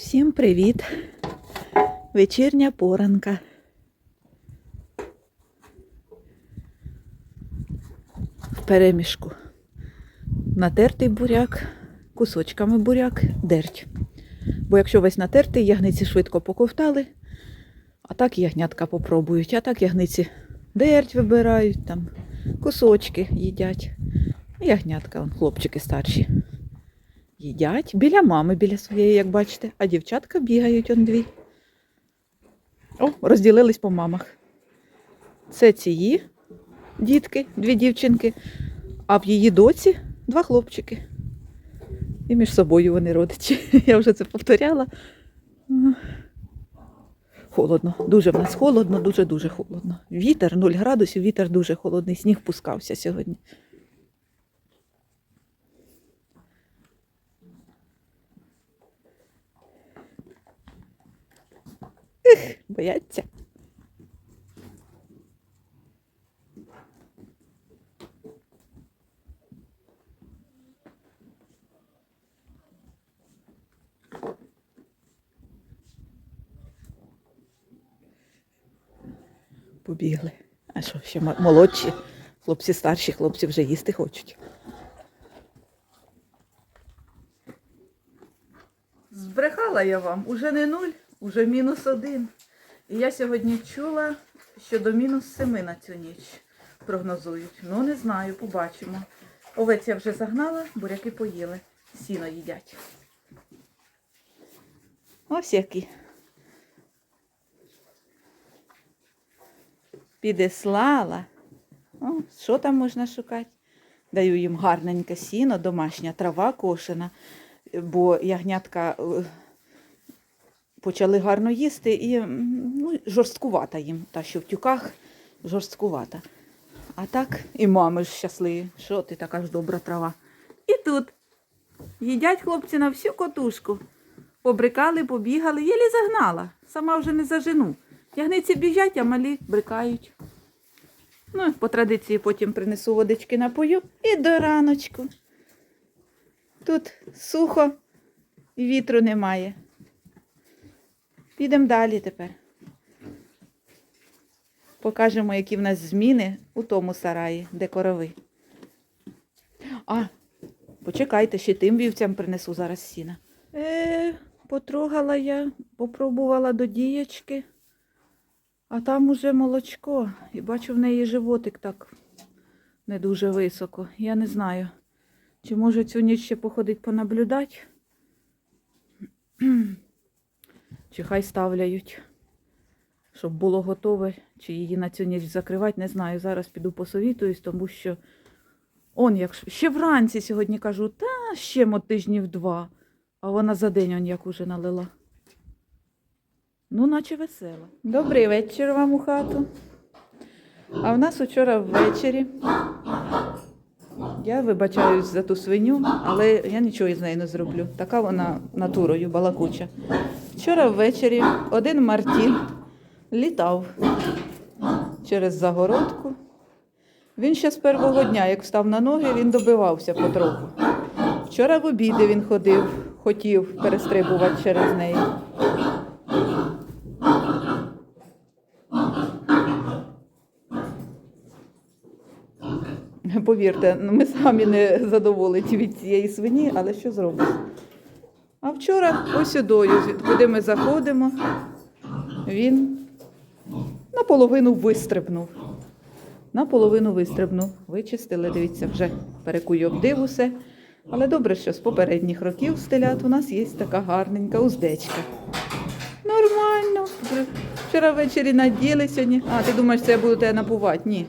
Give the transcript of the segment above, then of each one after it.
Всім привіт! Вечірня поранка. В перемішку. Натертий буряк, кусочками буряк, дерть. Бо якщо весь натертий, ягниці швидко поковтали, а так ягнятка попробують, а так ягниці дерть вибирають, там кусочки їдять. Ягнятка, он, хлопчики старші. Їдять біля мами, біля своєї, як бачите, а дівчатка бігають он дві. О, розділились по мамах. Це ці дітки, дві дівчинки, а в її доці два хлопчики. І між собою вони родичі. Я вже це повторяла. Холодно, дуже в нас холодно, дуже-дуже холодно. Вітер 0 градусів, вітер дуже холодний, сніг пускався сьогодні. Бояться. Побігли. А що, ще молодші? Хлопці старші, хлопці вже їсти хочуть. Збрехала я вам, уже не нуль, уже мінус один. І я сьогодні чула, що до мінус семи на цю ніч прогнозують. Ну, не знаю, побачимо. Овець я вже загнала, буряки поїли. Сіно їдять. Ось які. Підеслала. О, що там можна шукати? Даю їм гарненьке сіно, домашня трава кошена, бо ягнятка е, почали гарно їсти і ну, жорсткувата їм, та що в тюках жорсткувата. А так і мами ж щасливі, що ти така ж добра трава. І тут їдять хлопці на всю котушку. Побрикали, побігали, єлі загнала. Сама вже не зажену. Ягниці біжать, а малі брикають. Ну, по традиції потім принесу водички напою і до раночку. Тут сухо і вітру немає. Підемо далі тепер. Покажемо, які в нас зміни у тому сараї, де корови. А, почекайте, ще тим вівцям принесу зараз сіна. Е, потрогала я, попробувала до дієчки, а там уже молочко. І бачу в неї животик так не дуже високо. Я не знаю, чи може цю ніч ще походить понаблюдати. Чи хай ставляють, щоб було готове, чи її на цю ніч закривати, не знаю. Зараз піду посовітуюсь, тому що он як ще вранці сьогодні кажу, та ще мо тижнів два, а вона за день он як уже налила. Ну, наче весела. Добрий вечір вам у хату. А в нас учора ввечері. Я вибачаюсь за ту свиню, але я нічого із нею не зроблю. Така вона натурою балакуча. Вчора ввечері один Мартін літав через загородку. Він ще з першого дня, як встав на ноги, він добивався потроху. Вчора в обіди він ходив, хотів перестрибувати через неї. Повірте, ми самі не задоволені від цієї свині, але що зробиш? Вчора ось куди ми заходимо, він наполовину вистрибнув. Наполовину вистрибнув. Вичистили, дивіться, вже перекую обдив усе. Але добре, що з попередніх років стелят у нас є така гарненька уздечка. Нормально. Вчора ввечері наділи сьогодні. А, ти думаєш, це я буду тебе напувати? Ні.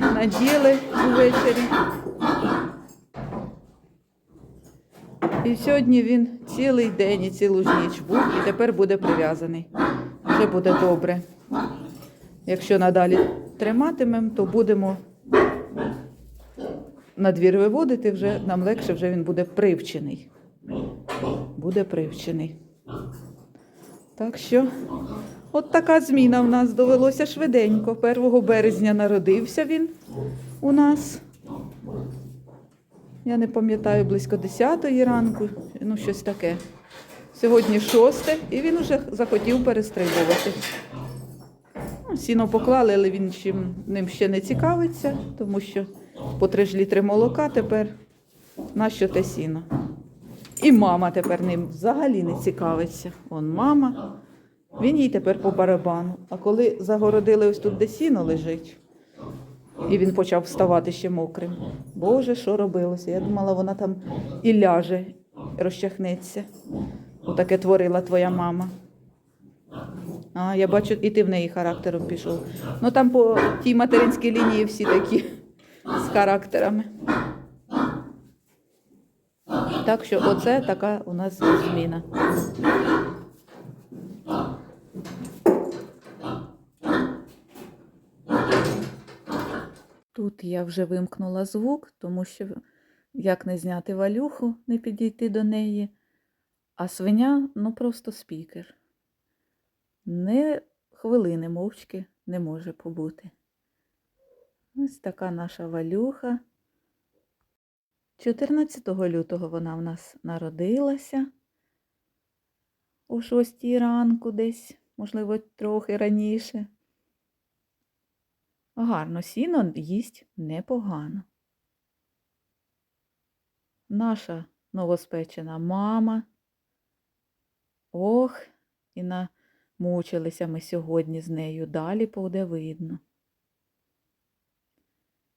Наділи ввечері. І сьогодні він цілий день і цілу ж ніч був і тепер буде прив'язаний. Вже буде добре. Якщо надалі триматимемо, то будемо на двір виводити, вже нам легше вже він буде привчений. Буде привчений. Так що, от така зміна в нас довелося швиденько. 1 березня народився він у нас. Я не пам'ятаю, близько 10 ранку, ну щось таке. Сьогодні шосте, і він уже захотів перестрибувати. Ну, Сіно поклали, але він чим ним ще не цікавиться, тому що по 3 ж літри молока тепер нащо те сіно. І мама тепер ним взагалі не цікавиться. Он мама, він їй тепер по барабану. А коли загородили ось тут, де сіно лежить, і він почав вставати ще мокрим. Боже, що робилося? Я думала, вона там і ляже, розчахнеться. Отаке творила твоя мама. А, я бачу, і ти в неї характером пішов. Ну там по тій материнській лінії всі такі з характерами. Так що оце така у нас зміна. Тут я вже вимкнула звук, тому що як не зняти валюху, не підійти до неї, а свиня ну просто спікер. Не хвилини мовчки не може побути. Ось така наша валюха. 14 лютого вона в нас народилася о 6 ранку десь, можливо, трохи раніше. Гарно сіно їсть непогано. Наша новоспечена мама. Ох, і намучилися ми сьогодні з нею, далі буде видно.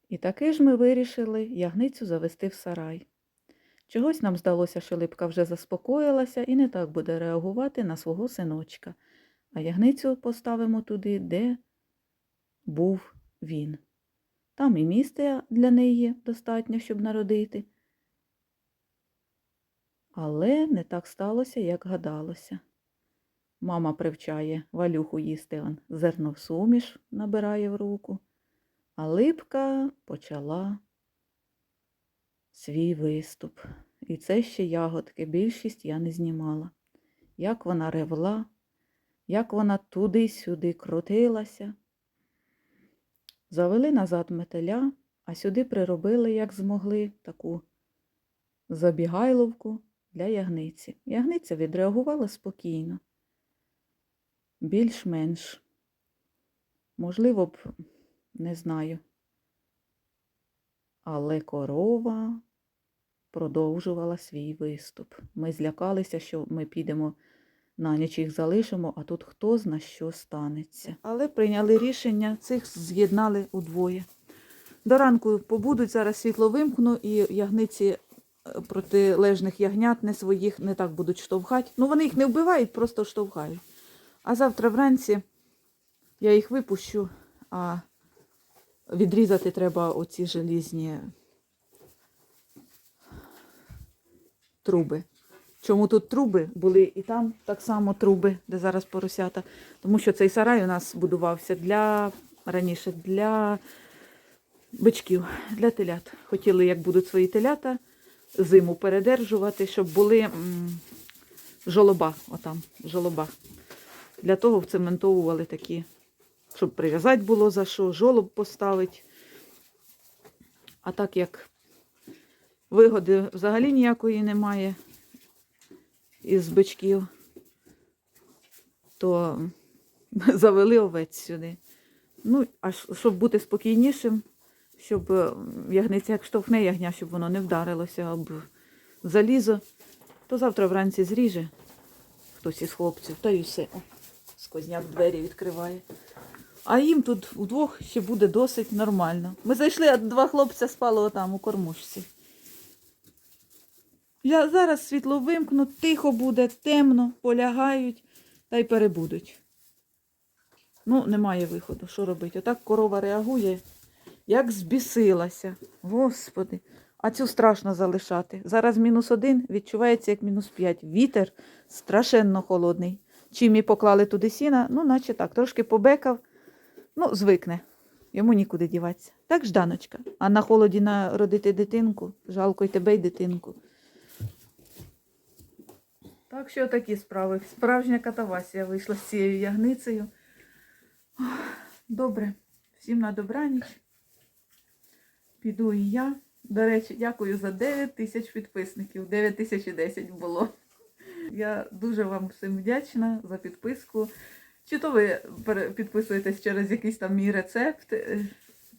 І таки ж ми вирішили ягницю завести в сарай. Чогось нам здалося, що липка вже заспокоїлася і не так буде реагувати на свого синочка, а ягницю поставимо туди, де був він. Там і місця для неї достатньо, щоб народити. Але не так сталося, як гадалося. Мама привчає валюху їсти он зерно суміш набирає в руку, а липка почала свій виступ. І це ще ягодки, більшість я не знімала. Як вона ревла, як вона туди-сюди крутилася. Завели назад метеля, а сюди приробили, як змогли, таку забігайловку для ягниці. Ягниця відреагувала спокійно, більш-менш. Можливо б, не знаю. Але корова продовжувала свій виступ. Ми злякалися, що ми підемо на ніч їх залишимо, а тут хто зна що станеться. Але прийняли рішення, цих з'єднали удвоє. До ранку побудуть, зараз світло вимкну, і ягниці е, протилежних ягнят не своїх не так будуть штовхати. Ну, вони їх не вбивають, просто штовхають. А завтра вранці я їх випущу, а відрізати треба оці желізні труби. Чому тут труби були і там так само труби, де зараз поросята. Тому що цей сарай у нас будувався для раніше для бичків, для телят. Хотіли, як будуть свої телята, зиму передержувати, щоб були м, жолоба. Отам, жолоба. Для того вцементовували такі, щоб прив'язати було за що, жолоб поставити. А так як вигоди взагалі ніякої немає із бичків, то завели овець сюди. Ну, а щоб бути спокійнішим, щоб е, ягниця як штовхне ягня, щоб воно не вдарилося об залізо, то завтра вранці зріже хтось із хлопців, та й все. О, сквозняк двері відкриває. А їм тут вдвох ще буде досить нормально. Ми зайшли, а два хлопця спали отам у кормушці. Я зараз світло вимкну, тихо буде, темно, полягають та й перебудуть. Ну, немає виходу. Що робити? Отак корова реагує, як збісилася. Господи. А цю страшно залишати. Зараз мінус один, відчувається як мінус п'ять. Вітер страшенно холодний. Чим і поклали туди сіна, ну, наче так, трошки побекав, ну, звикне. Йому нікуди діватися. Так, жданочка. А на холоді народити дитинку, жалко й тебе й дитинку. Так що такі справи. Справжня катавасія вийшла з цією ягницею. Добре, всім на добраніч. Піду і я. До речі, дякую за 9 тисяч підписників. 9 тисяч і 10 було. Я дуже вам всім вдячна за підписку. Чи то ви підписуєтесь через якийсь там мій рецепт, е,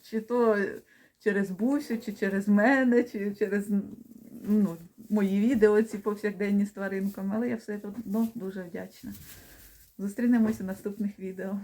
чи то через Бусю, чи через мене, чи через ну, мої відео ці повсякденні з тваринками, але я все одно дуже вдячна. Зустрінемося в наступних відео.